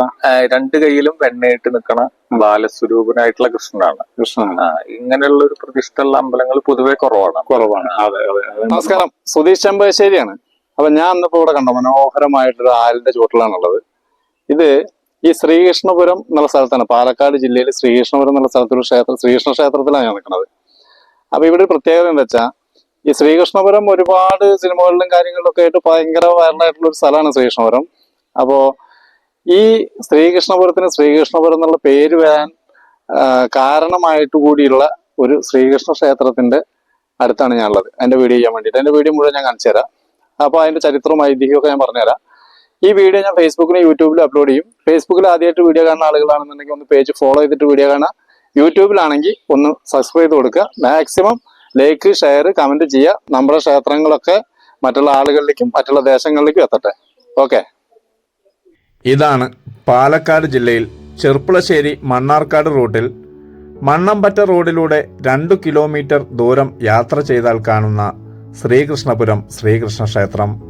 ആ, രണ്ട് കൈയിലും വെണ്ണയിട്ട് നിൽക്കണ ബാലസ്വരൂപനായിട്ടുള്ള കൃഷ്ണനാണ്. കൃഷ്ണൻ ഇങ്ങനെയുള്ള ഒരു പ്രതിഷ്ഠയുള്ള അമ്പലങ്ങൾ പൊതുവെ കുറവാണ്. കുറവാണ്. അതെ അതെ. നമസ്കാരം. സുധീഷ് ചെമ്പശ്ശേരിയാണ് അപ്പൊ ഞാൻ ഇന്നിപ്പോ ഇവിടെ കണ്ട മനോഹരമായിട്ടൊരു ആലിന്റെ ചുവട്ടിലാണുള്ളത്. ഇത് ഈ ശ്രീകൃഷ്ണപുരം എന്നുള്ള സ്ഥലത്താണ്. പാലക്കാട് ജില്ലയിൽ ശ്രീകൃഷ്ണപുരം എന്നുള്ള സ്ഥലത്തൊരു ക്ഷേത്രം ശ്രീകൃഷ്ണ ക്ഷേത്രത്തിലാണ് ഞാൻ നിൽക്കുന്നത്. അപ്പൊ ഇവിടെ ഒരു പ്രത്യേകത എന്താ വെച്ചാൽ ഈ ശ്രീകൃഷ്ണപുരം ഒരുപാട് സിനിമകളിലും കാര്യങ്ങളിലും ഒക്കെ ആയിട്ട് ഭയങ്കര വൈറലായിട്ടുള്ള ഒരു സ്ഥലമാണ് ശ്രീകൃഷ്ണപുരം. അപ്പോ ഈ ശ്രീകൃഷ്ണപുരത്തിന് ശ്രീകൃഷ്ണപുരം എന്നുള്ള പേര് വരാൻ കാരണമായിട്ട് കൂടിയുള്ള ഒരു ശ്രീകൃഷ്ണ ക്ഷേത്രത്തിന്റെ അടുത്താണ് ഞാനുള്ളത്. അതിന്റെ വീഡിയോ ചെയ്യാൻ വേണ്ടിയിട്ട്. അതിന്റെ വീഡിയോ മുഴുവൻ ഞാൻ കാണിച്ചു തരാം. അപ്പോൾ അതിന്റെ ചരിത്രവും ഐതിഹ്യമൊക്കെ ഞാൻ പറഞ്ഞുതരാം. ഈ വീഡിയോ ഞാൻ ഫേസ്ബുക്കിലും യൂട്യൂബിലും അപ്ലോഡ് ചെയ്യും. ഫേസ്ബുക്കിൽ ആദ്യമായിട്ട് വീഡിയോ കാണുന്ന ആളുകളാണെന്നുണ്ടെങ്കിൽ ഒന്ന് പേജ് ഫോളോ ചെയ്തിട്ട് വീഡിയോ കാണുക. യൂട്യൂബിലാണെങ്കിൽ ഒന്ന് സബ്സ്ക്രൈബ് ചെയ്ത് കൊടുക്കുക. മാക്സിമം ലൈക്ക് ഷെയർ കമന്റ് ചെയ്യുക. നമ്മുടെ ക്ഷേത്രങ്ങളൊക്കെ മറ്റുള്ള ആളുകളിലേക്കും മറ്റുള്ള ദേശങ്ങളിലേക്കും എത്തട്ടെ. ഓക്കെ. ഇതാണ് പാലക്കാട് ജില്ലയിൽ ചെർപ്പുളശ്ശേരി മണ്ണാർക്കാട് റൂട്ടിൽ മണ്ണമ്പറ്റ റോഡിലൂടെ രണ്ടു കിലോമീറ്റർ ദൂരം യാത്ര ചെയ്താൽ കാണുന്ന ശ്രീകൃഷ്ണപുരം ശ്രീകൃഷ്ണ ക്ഷേത്രം.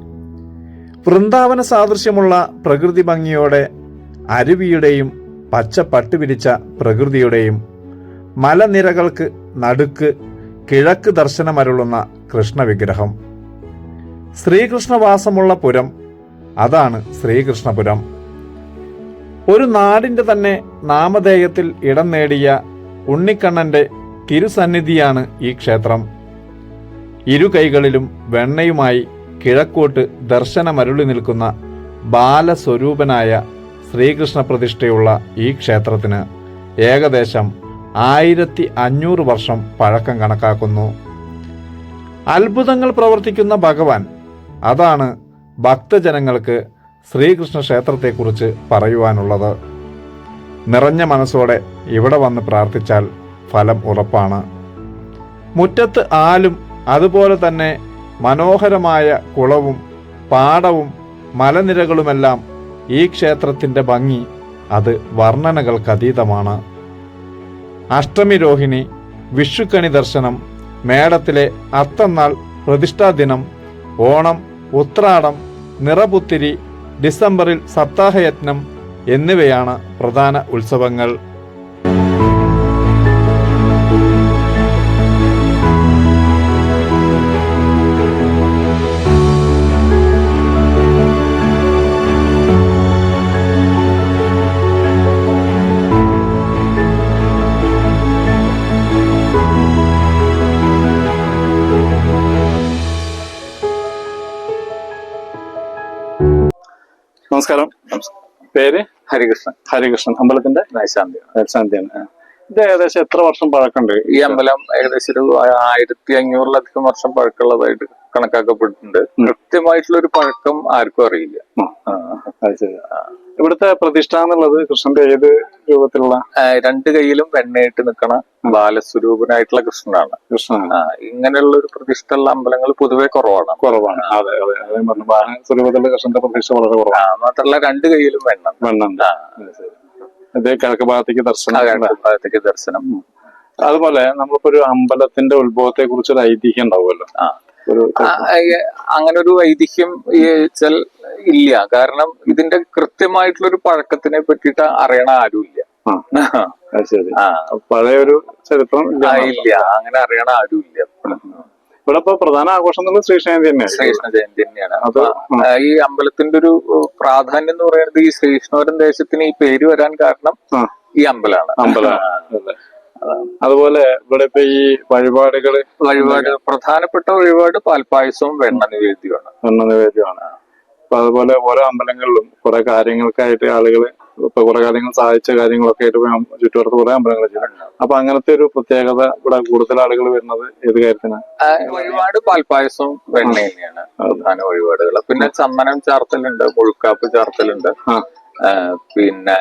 വൃന്ദാവന സാദൃശ്യമുള്ള പ്രകൃതി ഭംഗിയോടെ അരുവിയുടെയും പച്ച പട്ടുപിരിച്ച പ്രകൃതിയുടെയും മലനിരകൾക്ക് നടുക്ക് കിഴക്ക് ദർശനമരുളുന്ന കൃഷ്ണവിഗ്രഹം. ശ്രീകൃഷ്ണവാസമുള്ള പുരം അതാണ് ശ്രീകൃഷ്ണപുരം. ഒരു നാടിന്റെ തന്നെ നാമധേയത്തിൽ ഇടം നേടിയ ഉണ്ണിക്കണ്ണന്റെ തിരുസന്നിധിയാണ് ഈ ക്ഷേത്രം. ഇരു കൈകളിലും വെണ്ണയുമായി കിഴക്കോട്ട് ദർശനമരുളി നിൽക്കുന്ന ബാലസ്വരൂപനായ ശ്രീകൃഷ്ണ പ്രതിഷ്ഠയുള്ള ഈ ക്ഷേത്രത്തിന് ഏകദേശം ആയിരത്തി അഞ്ഞൂറ് വർഷം പഴക്കം കണക്കാക്കുന്നു. അത്ഭുതങ്ങൾ പ്രവർത്തിക്കുന്ന ഭഗവാൻ അതാണ് ഭക്തജനങ്ങൾക്ക് ശ്രീകൃഷ്ണ ക്ഷേത്രത്തെക്കുറിച്ച് പറയുവാനുള്ളത് നിറഞ്ഞ മനസ്സോടെ ഇവിടെ വന്ന് പ്രാർത്ഥിച്ചാൽ ഫലം ഉറപ്പാണ്. മുറ്റത്ത് ആലും അതുപോലെ തന്നെ മനോഹരമായ കുളവും പാടവും മലനിരകളുമെല്ലാം ഈ ക്ഷേത്രത്തിന്റെ ഭംഗി അത് വർണനകൾക്കതീതമാണ് അഷ്ടമി രോഹിണി വിഷുക്കണി ദർശനം മേടത്തിലെ അത്തന്നാൾ പ്രതിഷ്ഠാദിനം ഓണം ഉത്രാടം നിറപുത്തിരി ഡിസംബറിൽ സപ്താഹയജ്ഞം എന്നിവയാണ് പ്രധാന ഉത്സവങ്ങൾ. നമസ്കാരം. പേര്? ഹരികൃഷ്ണൻ. ഹരികൃഷ്ണൻ. അമ്പലത്തിന്റെ മേൽശാന്തിയാണ് ഇത് ഏകദേശം എത്ര വർഷം പഴക്കമുണ്ട്? ഈ അമ്പലം ഏകദേശം ഒരു ആയിരത്തി അഞ്ഞൂറിലധികം വർഷം പഴക്കമുള്ളതായിട്ട് കണക്കാക്കപ്പെട്ടിട്ടുണ്ട്. കൃത്യമായിട്ടുള്ള ഒരു പഴക്കം ആർക്കും അറിയില്ല. ഇവിടുത്തെ പ്രതിഷ്ഠ എന്നുള്ളത് കൃഷ്ണന്റെ ഏത് രൂപത്തിലുള്ള? രണ്ട് കൈയിലും വെണ്ണയിട്ട് നിൽക്കണ ബാലസ്വരൂപനായിട്ടുള്ള കൃഷ്ണനാണ്. കൃഷ്ണൻ ഇങ്ങനെയുള്ള ഒരു പ്രതിഷ്ഠ ഉള്ള അമ്പലങ്ങൾ പൊതുവെ കുറവാണ്. കുറവാണ്. അതെ അതെ. അതേ പറഞ്ഞു. ബാല സ്വരൂപത്തിലുള്ള കൃഷ്ണന്റെ പ്രതിഷ്ഠ വളരെ കുറവാണ്. മാത്രമല്ല രണ്ട് കൈയിലും വെണ്ണ. വെണ്ണുണ്ട്. അതേ. കിഴക്ക് ഭാഗത്തേക്ക് ദർശനം കിഴക്ക് ഭാഗത്തേക്ക് ദർശനം. അതുപോലെ നമ്മളിപ്പോ ഒരു അമ്പലത്തിന്റെ ഉത്ഭവത്തെ കുറിച്ചൊരു ഐതിഹ്യം ഉണ്ടാവുമല്ലോ. അങ്ങനെ ഒരു വൈദിഹ്യം ഈ വെച്ചാൽ ഇല്ല. കാരണം ഇതിന്റെ കൃത്യമായിട്ടുള്ള ഒരു പഴക്കത്തിനെ പറ്റിയിട്ട് അറിയണ ആരുമില്ല. പഴയൊരു ചരിത്രം ഇല്ല. അങ്ങനെ അറിയണ ആരുമില്ല. ഇവിടെ ഇപ്പൊ പ്രധാന ആഘോഷം എന്നുള്ളത് ശ്രീകൃഷ്ണ തന്നെയാണ്. ശ്രീകൃഷ്ണ ജയന്തി തന്നെയാണ്. അപ്പൊ, ഈ അമ്പലത്തിന്റെ ഒരു പ്രാധാന്യം എന്ന് പറയുന്നത് ഈ ശ്രീകൃഷ്ണപുരം ദേശത്തിന് ഈ പേര് വരാൻ കാരണം ഈ അമ്പലമാണ്. അമ്പലമാണ്. അതുപോലെ ഇവിടെ ഇപ്പൊ ഈ വഴിപാടുകൾ വഴിപാട് പ്രധാനപ്പെട്ട വഴിപാട് പാൽപ്പായസവും വെണ്ണ നിവേദ്യമാണ് വെണ്ണ നിവേദ്യമാണ്. അപ്പൊ അതുപോലെ ഓരോ അമ്പലങ്ങളിലും കുറെ കാര്യങ്ങൾക്കായിട്ട് ആളുകൾ ഇപ്പൊ കുറെ കാര്യങ്ങൾ സഹായിച്ച കാര്യങ്ങളൊക്കെ ആയിട്ട് ചുറ്റുപാടത്ത് കുറെ അമ്പലങ്ങൾ ചെയ്യുന്നുണ്ട് അപ്പൊ അങ്ങനത്തെ ഒരു പ്രത്യേകത ഇവിടെ കൂടുതൽ ആളുകൾ വരുന്നത് ഏത് കാര്യത്തിനാണ് ഒരുപാട് പാൽപ്പായസവും വെണ്ണ തന്നെയാണ് പ്രധാന വഴിപാടുകൾ. പിന്നെ ചന്ദനം ചാർത്തലുണ്ട് മുഴുക്കാപ്പ് ചാർത്തലുണ്ട്. പിന്നെ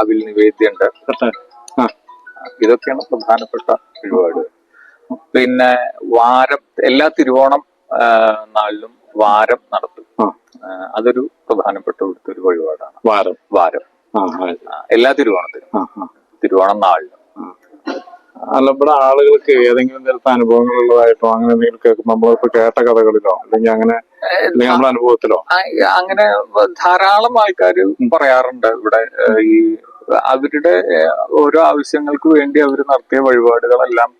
അവിൽ നിവേദ്യമുണ്ട് ആ ഇതൊക്കെയാണ് പ്രധാനപ്പെട്ട വഴിപാട് പിന്നെ വാരം എല്ലാ തിരുവോണം നാളിലും വാരം നടത്തും. അതൊരു പ്രധാനപ്പെട്ട ഇവിടുത്തെ ഒരു വഴിപാടാണ് വാരം. വാരം. എല്ലാ തിരുവോണത്തിനും. തിരുവോണം നാളിലും. അല്ല ഇവിടെ ആളുകൾക്ക് ഏതെങ്കിലും തരത്തെ അനുഭവങ്ങൾ ഉള്ളതായിട്ടോ അങ്ങനെ എന്തെങ്കിലും കേൾക്കുമ്പോൾ നമ്മളിപ്പോ കേട്ട കഥകളിലോ അല്ലെങ്കിൽ അങ്ങനെ നമ്മുടെ അനുഭവത്തിലോ? അങ്ങനെ ധാരാളം ആൾക്കാർ പറയാറുണ്ട് ഇവിടെ ഈ അവരുടെ ഓരോ ആവശ്യങ്ങൾക്ക് വേണ്ടി അവർ നടത്തിയ വഴിപാടുകളെല്ലാം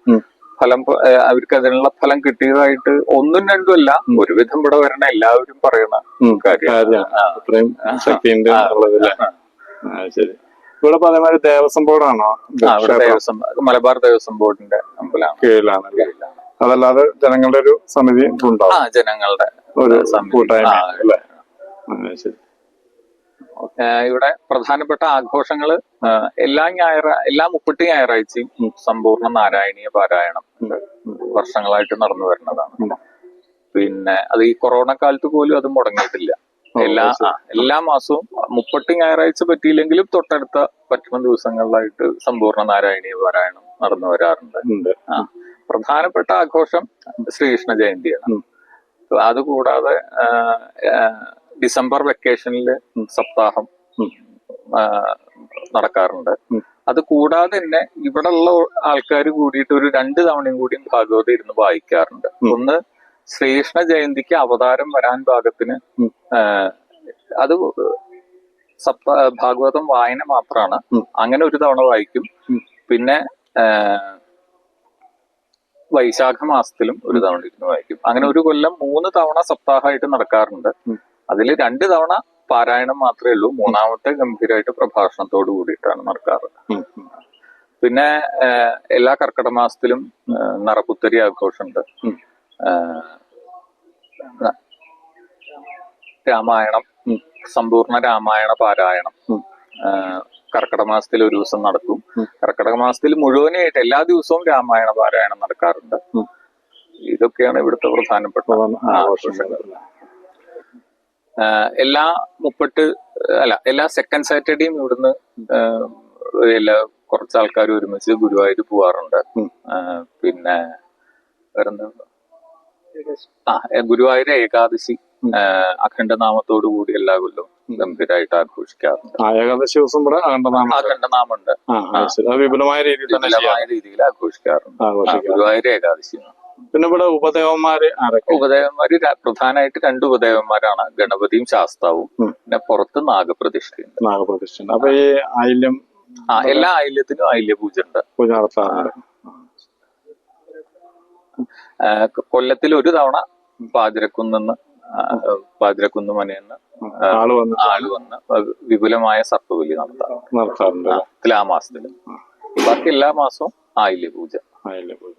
ഫലം അവർക്ക് അതിനുള്ള ഫലം കിട്ടിയതായിട്ട് ഒന്നും രണ്ടും അല്ല ഒരുവിധം ഇവിടെ വരണ എല്ലാവരും പറയണ ഉം, കാര്യമാണ്. ശരി. ഇവിടെ അതേമാതിരി ദേവസ്വം ബോർഡാണോ? ദേവസ്വം മലബാർ ദേവസ്വം ബോർഡിന്റെ കീഴിലാണല്ലേ അതല്ലാതെ ജനങ്ങളുടെ ഒരു സമിതി ഉണ്ടാവും ജനങ്ങളുടെ ഒരു. കൂട്ടായ്മ അല്ലേ? ശരി. ഇവിടെ പ്രധാനപ്പെട്ട ആഘോഷങ്ങൾ എല്ലാ ഞായറ എല്ലാ മുപ്പത്തി ഞായറാഴ്ചയും സമ്പൂർണ നാരായണീയ പാരായണം വർഷങ്ങളായിട്ട് നടന്നു വരുന്നതാണ്. പിന്നെ അത് ഈ കൊറോണ കാലത്ത് പോലും അത് മുടങ്ങിയിട്ടില്ല. എല്ലാ എല്ലാ മാസവും മുപ്പത്തി ഞായറാഴ്ച പറ്റിയില്ലെങ്കിലും തൊട്ടടുത്ത പറ്റുന്ന ദിവസങ്ങളിലായിട്ട് സമ്പൂർണ നാരായണീയ പാരായണം നടന്നു വരാറുണ്ട്. പ്രധാനപ്പെട്ട ആഘോഷം ശ്രീകൃഷ്ണ ജയന്തിയാണ്. അതുകൂടാതെ ഡിസംബർ വെക്കേഷനിൽ സപ്താഹം നടക്കാറുണ്ട്. അത് കൂടാതെ തന്നെ ഉള്ള ആൾക്കാർ കൂടിയിട്ട് ഒരു രണ്ട് തവണയും കൂടിയും ഭാഗവതം ഇരുന്ന് വായിക്കാറുണ്ട്. ഒന്ന് ശ്രീകൃഷ്ണ ജയന്തിക്ക് അവതാരം വരാൻ ഭാഗത്തിന് അത് സപ്ത ഭാഗവതം വായന മാത്രമാണ് അങ്ങനെ ഒരു തവണ വായിക്കും. പിന്നെ വൈശാഖ മാസത്തിലും ഒരു തവണ ഇരുന്ന് വായിക്കും. അങ്ങനെ ഒരു കൊല്ലം മൂന്ന് തവണ സപ്താഹമായിട്ട് നടക്കാറുണ്ട്. അതിൽ രണ്ട് തവണ പാരായണം മാത്രമേ ഉള്ളൂ. മൂന്നാമത്തെ ഗംഭീരമായിട്ട് പ്രഭാഷണത്തോട് കൂടിയിട്ടാണ് നടക്കാറ്. പിന്നെ എല്ലാ കർക്കിടക മാസത്തിലും നറപുത്തരി ആഘോഷമുണ്ട്. രാമായണം സമ്പൂർണ സമ്പൂർണ രാമായണ പാരായണം. കർക്കിടക മാസത്തിൽ ഒരു ദിവസം നടക്കും. കർക്കിടക മാസത്തിൽ മുഴുവനായിട്ട് എല്ലാ ദിവസവും രാമായണ പാരായണം നടക്കാറുണ്ട്. ഇതൊക്കെയാണ് ഇവിടുത്തെ പ്രധാനപ്പെട്ട ആഘോഷങ്ങൾ. എല്ലാ മുപ്പട്ട് അല്ല എല്ലാ സെക്കൻഡ് സാറ്റർഡേയും ഇവിടുന്ന് എല്ലാ കുറച്ച് ആൾക്കാർ ഒരുമിച്ച് ഗുരുവായൂർ പോവാറുണ്ട്. പിന്നെ വേറെന്താ? ആ ഗുരുവായൂർ ഏകാദശി അഖണ്ഡനാമത്തോടു കൂടി എല്ലാ കൊല്ലവും ഗംഭീരമായിട്ട് ആഘോഷിക്കാറുണ്ട്. ഏകാദശി ദിവസം ഇവിടെ ആകേണ്ടതാണ് അഖണ്ഡനാമുണ്ട് വിപുലമായ രീതിയിൽ വിപുലമായ രീതിയിൽ ആഘോഷിക്കാറുണ്ട്. ഗുരുവായൂർ ഏകാദശി പിന്നെ ഇവിടെ ഉപദേവന്മാര് ആരൊക്കെ? ഉപദേവന്മാര് പ്രധാനമായിട്ട് രണ്ട് ഉപദേവന്മാരാണ് ഗണപതിയും ശാസ്താവും. പിന്നെ പുറത്ത് നാഗപ്രതിഷ്ഠയുണ്ട്. നാഗപ്രതിഷ്ഠ അപ്പൊ ഈ ആയില്യം ആ എല്ലാ ആയില്യത്തിനും ആയില്യ പൂജ ഉണ്ട് പൂജ നടത്താറുണ്ട് കൊല്ലത്തിൽ ഒരു തവണ പാതിരക്കുന്ന് പാതിരക്കുന്ന് മനയെന്ന് ആൾ വന്ന് ആൾ വന്ന് വിപുലമായ സർപ്പബലി നടത്താം നടത്താറുണ്ട്. ആ, മാസത്തിൽ ബാക്കി എല്ലാ മാസവും ആയില്യ പൂജ ആയില്യ പൂജ